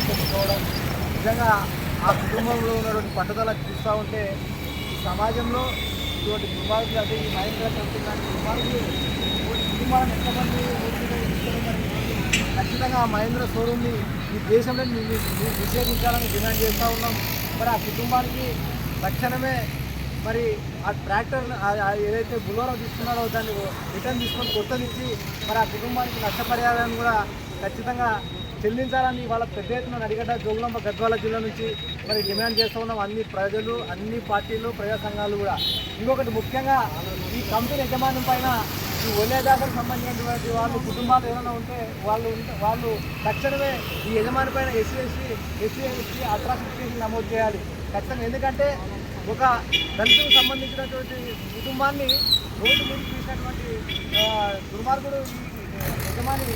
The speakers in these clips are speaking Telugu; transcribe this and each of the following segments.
తీసుకొచ్చుకోవడం నిజంగా ఆ కుటుంబంలో ఉన్నటువంటి పట్టుదల చూస్తూ ఉంటే సమాజంలో ఇటువంటి దుర్మార్గులు అదే ఈ మహేంద్ర కంపెనీ లాంటి దుర్మార్గులు కుటుంబాలను ఎంతమంది ఖచ్చితంగా ఆ మహేంద్ర షోరూమ్ని ఈ దేశంలో మేము నిషేధించాలని డిమాండ్ చేస్తూ ఉన్నాం. మరి ఆ కుటుంబానికి తక్షణమే మరి ఆ ట్రాక్టర్ ఏదైతే బులోరో తీసుకున్నారో దాన్ని రిటర్న్ తీసుకొని కొత్తది ఇచ్చి మరి ఆ కుటుంబానికి నష్టపరిహారాన్ని కూడా ఖచ్చితంగా చెల్లించాలని వాళ్ళ పెద్ద ఎత్తున అడిగడ్డ జోగులాంబ గద్వాల జిల్లా నుంచి మరి డిమాండ్ చేస్తూ ఉన్నాం. అన్ని ప్రజలు అన్ని పార్టీలు ప్రజా సంఘాలు కూడా. ఇంకొకటి ముఖ్యంగా ఈ కంపెనీ యజమానం పైన ఈ ఒలేదాసకు సంబంధించినటువంటి వాళ్ళు కుటుంబాలు ఏమైనా ఉంటే వాళ్ళు ఉంటే వాళ్ళు తక్షణమే ఈ యజమాని పైన SC SC SC SC atrocity నమోదు చేయాలి. ఖచ్చితంగా ఎందుకంటే ఒక దళితులకు సంబంధించినటువంటి కుటుంబాన్ని రోడ్డు ముందు తీసినటువంటి దుర్మార్గుడు ఈ యజమాని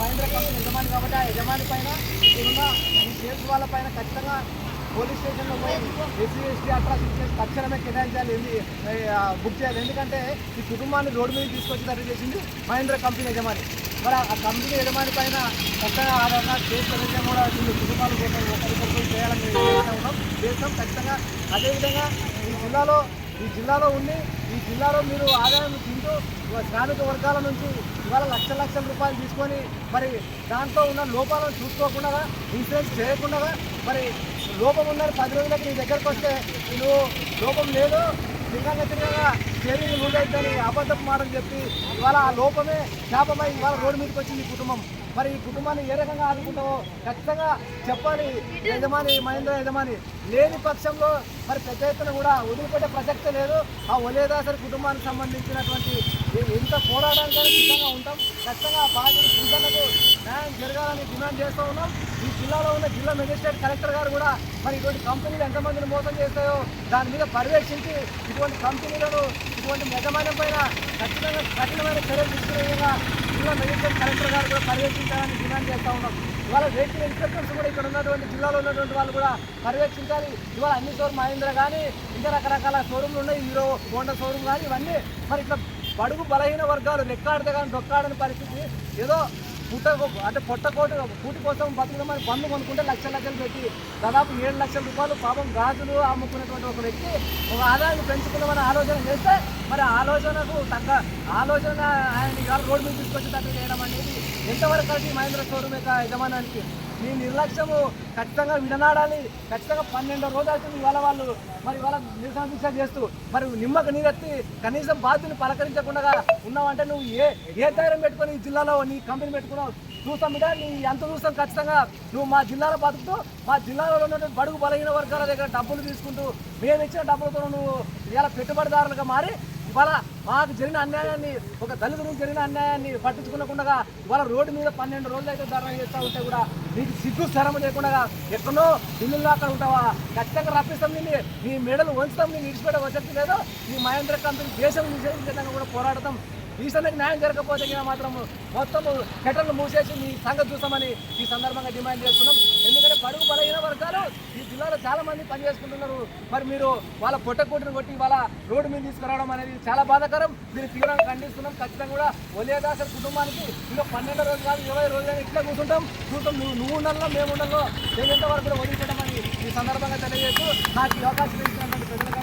మహేంద్ర కంపెనీ యజమాని కాబట్టి ఆ యజమాని పైన ఇక్కడున్న ఈ కేసు వాళ్ళ పైన ఖచ్చితంగా పోలీస్ స్టేషన్లో పోయి ఎస్సీ ఎస్టీ అట్రాసిటీ చేసి తక్షణమే కేటాయించాలి ఏంది బుక్ చేయాలి. ఎందుకంటే ఈ కుటుంబాన్ని రోడ్డు మీద తీసుకొచ్చి చేసింది మహేంద్ర కంపెనీ యజమాని. మరి ఆ కంపెనీ యజమాని పైన ఖచ్చితంగా ఆధారంగా కేసు విషయం కూడా వీళ్ళు కుటుంబాలు ఒకరికొకరు చేయాలని ఉన్నాం. చేస్తాం ఖచ్చితంగా. అదేవిధంగా ఈ జిల్లాలో ఈ జిల్లాలో ఉండి ఈ జిల్లాలో మీరు ఆదాయం తింటూ శ్రామిక వర్గాల నుంచి ఇవాళ లక్షల లక్షల రూపాయలు తీసుకొని మరి దాంట్లో ఉన్న లోపాలను చూసుకోకుండా ఇన్సూరెన్స్ చేయకుండా మరి లోపం ఉన్నది పది రోజులకి నీ దగ్గరకు వస్తే నువ్వు లోపం లేదు. తిరగంగా తిరగగా షేరింగ్ లూజ్ అవుతుందని అబద్ధపు మాటలు చెప్పి ఇవాళ ఆ లోపమే శాపమై ఇవాళ రోడ్డు మీదకి వచ్చింది ఈ కుటుంబం. మరి ఈ కుటుంబాన్ని ఏ రకంగా ఆదుకుంటామో ఖచ్చితంగా చెప్పాలి. యజమాని మహేంద్ర యజమాని లేని పక్షంలో మరి పెద్ద ఎత్తున కూడా వదిలిపెట్టే ప్రసక్తే లేదు. ఆ ఒలేదాసరి కుటుంబానికి సంబంధించినటువంటి ఎంత పోరాటానికి సిద్ధంగా ఉంటాం. ఖచ్చితంగా బాధ్యత సూచనలకు న్యాయం జరగాలని డిమాండ్ చేస్తూ ఉన్నాం. ఈ జిల్లాలో ఉన్న జిల్లా మెజిస్ట్రేట్ కలెక్టర్ గారు కూడా మరి ఇటువంటి కంపెనీలు ఎంతమందిని మోసం చేస్తాయో దాని మీద పర్యవేక్షించి ఇటువంటి కంపెనీలను ఇటువంటి యజమాన్యం పైన ఖచ్చితంగా కఠినమైన చర్యలు తీసుకునేలా జిల్లా మెజిస్ట్రేట్ కలెక్టర్ గారు కూడా పర్యవేక్షించాలని డిమాండ్ చేస్తూ ఉన్నాం. ఇవాళ వెహికల్ ఇన్స్పెక్టర్స్ కూడా ఇక్కడ ఉన్నటువంటి జిల్లాలో ఉన్నటువంటి వాళ్ళు కూడా పర్యవేక్షించాలి. ఇవాళ అన్ని షోరూమ్ మహేంద్ర కానీ ఇంకా రకరకాల షోరూమ్లు ఉన్నాయి. హీరో హోండా షోరూమ్ కానీ ఇవన్నీ. మరి ఇట్లా బడుగు బలహీన వర్గాలు రెక్కాడితే కానీ డొక్కాడని పరిస్థితి ఏదో పుట్ట అంటే పొట్టకోటి కూటి కోసం బతుకుదామని బండ్లు కొనుక్కుంటే లక్ష లక్షలు పెట్టి దాదాపు ఏడు లక్షల రూపాయలు పాపం గాజులు అమ్ముకునేటువంటి ఒక వ్యక్తి ఒక ఆదాయాన్ని పెంచుకున్నామని ఆలోచన చేస్తే మరి ఆలోచనకు తగ్గ ఆలోచన ఆయన ఇవాళ రోడ్డు మీద తీసుకొచ్చేటట్టు చేయడం అనేది ఎంతవరకు అది మహేంద్ర షోరూమ్ యొక్క యజమానానికి మీ నిర్లక్ష్యము ఖచ్చితంగా విడనాడాలి. ఖచ్చితంగా పన్నెండు రోజు అవుతుంది ఇవాళ వాళ్ళు. మరి ఇవాళ నిరసన దీక్ష చేస్తూ మరి నిమ్మక నీరెత్తి కనీసం బాధ్యుని పలకరించకుండా ఉన్నావంటే నువ్వు ఏ ఏ ధైర్యం పెట్టుకొని ఈ జిల్లాలో నీ కంపెనీ పెట్టుకున్నావు? చూస్తాం బిడ్డ నీ ఎంత చూస్తాం ఖచ్చితంగా. నువ్వు మా జిల్లాలో బతుకుతూ మా జిల్లాలో ఉన్నటువంటి బడుగు బలహీన వర్గాల దగ్గర డబ్బులు తీసుకుంటూ మేము ఇచ్చిన డబ్బులతో నువ్వు ఇలా పెట్టుబడిదారులుగా మారి ఇవాళ మాకు జరిగిన అన్యాయాన్ని ఒక దళితులకు జరిగిన అన్యాయాన్ని పట్టించుకోకుండా ఇవాళ రోడ్డు మీద పన్నెండు రోజులు అయితే ధర్నా చేస్తూ ఉంటే కూడా నీకు సిగ్గు స్థరం లేకుండా ఎక్కడో ఇల్లుల్లో అక్కడ ఉంటావా? ఖచ్చితంగా రప్పిస్తాం నిన్ను. నీ మెడలు వంచుతాం నేను విడిచిపెట్టే వసతి లేదు. నీ మహేంద్ర కంపెనీ దేశం నిషేధించడానికి కూడా పోరాడతాం. ఈ సందర్భంగా న్యాయం జరగకపోతే ఇంకా మాత్రం మొత్తం కెటర్లు మూసేసి మీ సంగతి చూస్తామని ఈ సందర్భంగా డిమాండ్ చేస్తున్నాం. ఎందుకంటే పడుగు బలహీన వర్గాలు ఈ జిల్లాలో చాలా మంది పని చేసుకుంటున్నారు. మరి మీరు వాళ్ళ పొట్టకూటను కొట్టి వాళ్ళ రోడ్డు మీద తీసుకురావడం అనేది చాలా బాధాకరం. దీన్ని తీవ్రంగా ఖండిస్తున్నాం. ఖచ్చితంగా కూడా ఒలేదాసర్ కుటుంబానికి ఇంకా పన్నెండు రోజులు కాదు ఇరవై రోజులు ఇట్లా కూర్చుంటాం. చూస్తాం నువ్వు నువ్వు ఉండాలో మేము ఉండాలో మేము వరకు కూడా వదిలిపెట్టమని ఈ సందర్భంగా తెలియజేస్తూ నాకు ఈ అవకాశం ఇచ్చిన